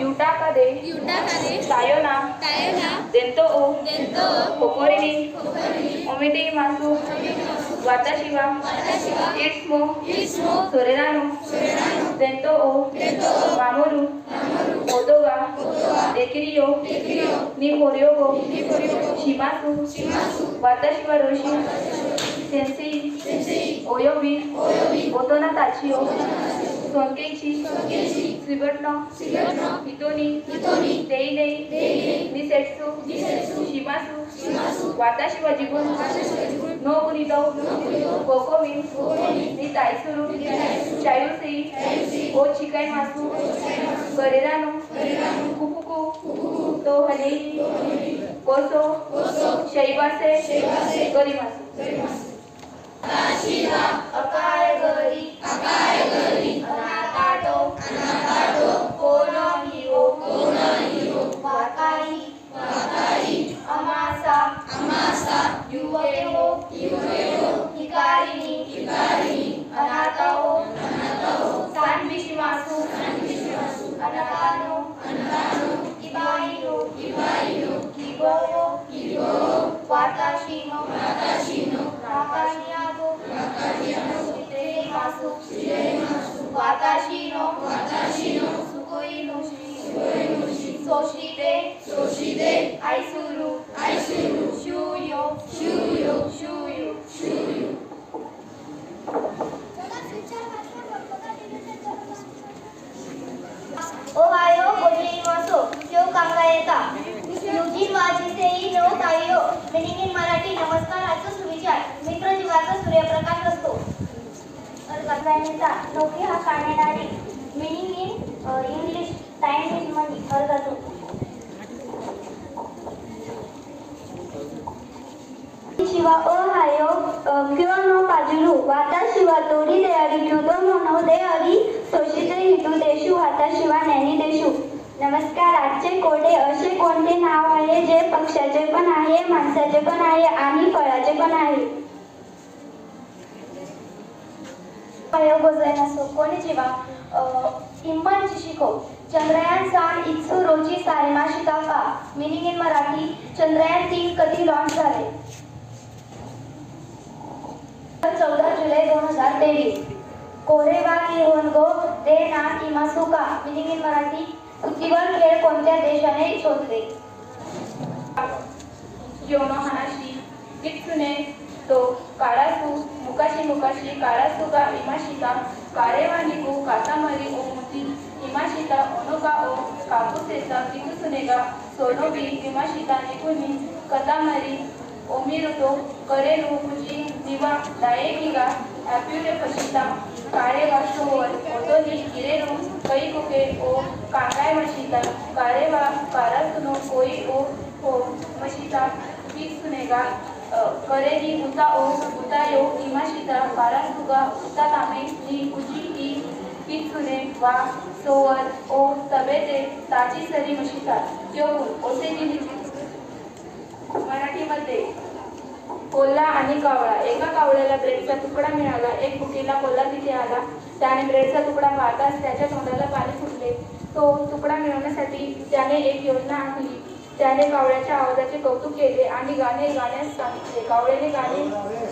Yutakabe, Yutakabe, Sayona, Sayona, Dento, Dento, Hokorini, Hokorini, Omidi देंतो ओ Watashiva, Ismo, Ismo, Soredano, Soredano, Dento, Dento, Mamoru, Mamoru, Odoga, Odoga, Ekirio, Ekirio, Nikoryogo, Nikoryogo, Shimasu, Shimasu, Watashiva Roshi, Watashiva Roshi, 先生、および、大人たちを尊敬し、すべての人に、デイデイ、ミセッツ、します。私は自分の国と国民に対する自由性を違います。これらの福と励みこそ幸せとります。私はShiteimasu, Watashino, Sukuinu, Soshide, Aisuru, Shuyo, Shuyu. Ohio गोजेइमासो क्यो कांगायेता युजीन वाजिसेई no ताईयो meaning in Marathi नमस्कार आजचा सुविचार मित्र जीवाचा सूर्यप्रकाश असतो अर्गायनेता नोकरी हा काढणारी meaning in English time is money म्हणजे अर्गातो शिवा ओहायो क्यो नो काजुरू वाता शिवा तोरी दे अरी जुदो मोनो दे अरी सोशिते हितू देशू वाता शिवा नॅनी देशू नमस्कार आजचे कोडे असे कोणते नाव आहे जे पक्षाचे पण आहे माणसाचे पण आहे आणि फळाचे पण आहे? नसो कोणी जीवा इम्मन शिको चंद्रयान सान इत्सू रोजी सारेमा शिकाका मिनिंग इन मराठी चंद्रयान तीन कधी लॉन्च झाले? चौदा जुलै दोन हजार तेवीस. कोरेवा की होनगो दे ना इमासुका मिनिंग इन मराठी बुद्धिबळ खेळ कोणत्या देशाने शोधले? योनो हानाशी कित्सुने तो कारासु मुकाशी मुकाशी कारासुगा इमाशिता कारेवा निगु कातामरी ओ मुती इमाशिता ओनोका ओ कापुसेसा कितुसुनेगा सोनोबी इमाशिता निकुनी कतामरी ओमिरुतो करेनु मुजी निवा दायेकिगा ॲप्युरे फशिता कारेवा शोवर ओतोनी किरेनु कैकुके ओ कांगाय मशिता कारेवा कारासुनो कोई ओ हो मशिता कित्सुनेगा करेनी उता ओ उतायो कारण कारासुगा उता तामे नी उजी ई कित्सुने वा सोवर ओ तबेते ताची सरी मशिता यो ओसे जिनिची मराठीमध्ये कोल्हा आणि कावळा एका कावळ्याला ब्रेडचा तुकडा मिळाला एक बुटीला कोल्हा तिथे आला त्याने ब्रेडचा तुकडा पाहताच त्याच्या तोंडाला पाणी फुटले. तो तुकडा मिळवण्यासाठी त्याने एक योजना आखली त्याने कावळ्याच्या आवाजाचे कौतुक केले आणि गाणे गाण्यास सांगितले. कावळ्याने गाणे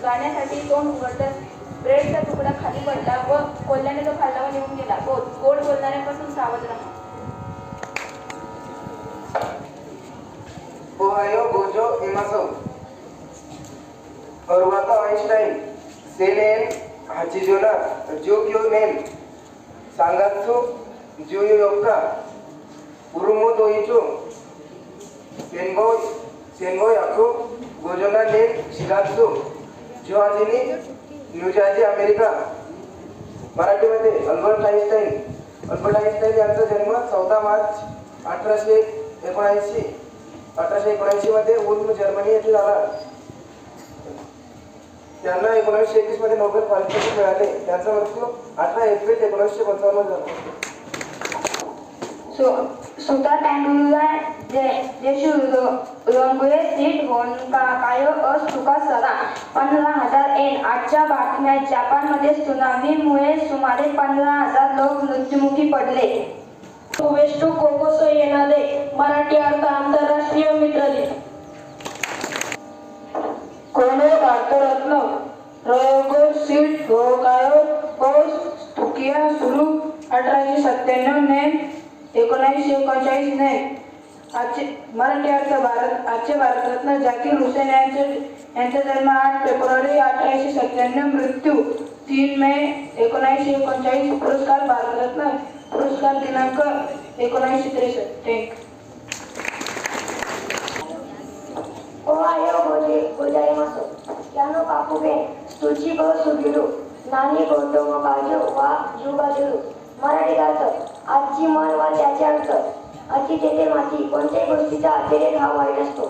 गाण्यासाठी तोंड उघडताच ब्रेडचा तुकडा खाली पडला व कोल्ह्याने तो खाल्ला व निघून गेला. गोड गोड बोलणाऱ्यापासून सावध राहा. हो, ओहायो गोजो इमासो Orwata Einstein सेलेन हाचिजोना Jokyo नेन सांगात्सु जुयो योक्का उरुमो Doichu Sengo Sengo Yaku Gojona Nen Shigatsu जोहाजिनी न्यूजर्सी अमेरिका. मराठीमध्ये अल्बर्ट आईन्स्टाईन अल्बर्ट आईन्स्टाईन यांचा जन्म चौदा मार्च अठराशे एकोणऐंशी. अठराशे एकोणऐंशी मध्ये उल्म जर्मनी येथे झाला त्यांना एकोणीसशे एकवीसमध्ये नोबेल पारितोषिक मिळाले. त्यांचा मृत्यू अठरा एप्रिल एकोणीसशे पंचावन्न झाला. सुता टँगुला जेशू रंगुळे सीट होऊन का काय असुका सरा पंधरा हजार एन आजच्या बातम्या जपानमध्ये सुनामीमुळे सुमारे पंधरा हजार लोक मृत्युमुखी पडले वेस्टू कोकोसो येणारे मराठी अर्थ आंतरराष्ट्रीय मित्र दिन कोणे भारतरत्न सीट सुरू अठराशे सत्त्याण्णव ने एकोणावीसशे एकोणचाळीस ने आजचे मराठी अर्थ भारत आजचे भारतरत्न जाकीर हुसेन यांचे यांचा जन्म आठ फेब्रुवारी अठराशे सत्त्याण्णव मृत्यू तीन मे एकोणीसशे एकोणचाळीस पुरस्कार भारतरत्न पुरस्कार दिनांक एकोणीसशे त्रेसष्ट. ओहायो गोजे गोजाईमासो यानो पापुगे स्तुची गो सुगिरू नानी गोटो मो काजो वा जुगाजरू मराठी अर्थ आजची मन वा त्याचे अर्थ अति तेथे माती. कोणत्याही गोष्टीचा अतिरेक हा वाईट असतो.